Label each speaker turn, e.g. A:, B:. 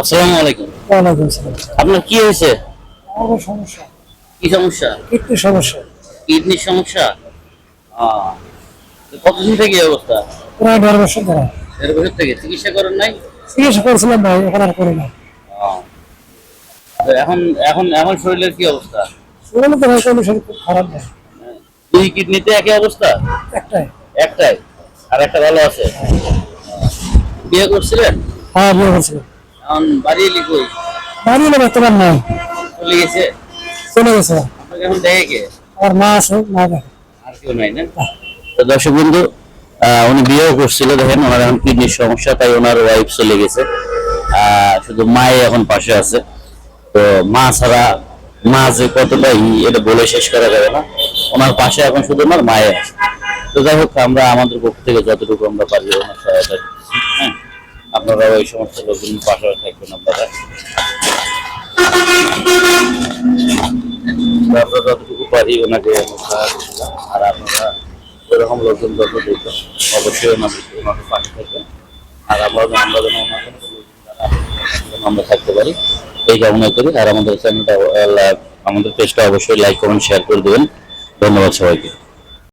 A: আসসালামু আলাইকুম।
B: ওয়ালাইকুম সালাম।
A: আপনার কি হয়েছে?
B: আমার সমস্যা।
A: কি সমস্যা?
B: কিডনির সমস্যা।
A: কিডনির সমস্যা? কতদিন থেকে অবস্থা?
B: প্রায় দেড় বছর ধরে।
A: দেড় বছর থেকে। চিকিৎসা করেন নাই?
B: চিকিৎসা করেছিলাম ভাই এখন আর করি না।
A: এখন এখন এখন শরীরের কি অবস্থা?
B: সেগুলো তো কোনো শরীর খুব খারাপ না
A: দুই কিডনিতে একই অবস্থা?
B: একটাই।
A: একটাই। আর একটা ভালো আছে? বিয়ে করছিলেন?
B: হ্যাঁ বিয়ে করছিলাম।
A: এখন বাড়ি এলি কই
B: বাড়ি বর্তমান নাই
A: চলে গেছে।
B: চলে গেছে?
A: আপনাকে এখন দেখে কে?
B: আমার মা মা
A: আর কেউ নাই না? তো দর্শক বন্ধু উনি বিয়েও করছিল দেখেন ওনার এখন কিডনির সমস্যা তাই ওনার ওয়াইফ চলে গেছে। শুধু মাই এখন পাশে আছে। তো মা ছাড়া মা যে কতটা এটা বলে শেষ করা যাবে না। ওনার পাশে এখন শুধু ওনার মায়ে আছে। তো যাই হোক আমরা আমাদের পক্ষ থেকে যতটুকু আমরা পারি ওনার সহায়তা হ্যাঁ আপনারা ওই সমস্ত লোকজন পাশে থাকবেন আপনারা। আমরা যতটুকু পারি ওনাকে। আর আপনারা এরকম লোকজন যত দেখবেন অবশ্যই ওনাদের ওনাদের পাশে থাকবেন। আর আমরা আমরা যেন আমরা থাকতে পারি, এই কামনা করি। আর আমাদের চ্যানেলটা আমাদের পেজটা অবশ্যই লাইক কমেন্ট শেয়ার করে দেবেন। ধন্যবাদ সবাইকে।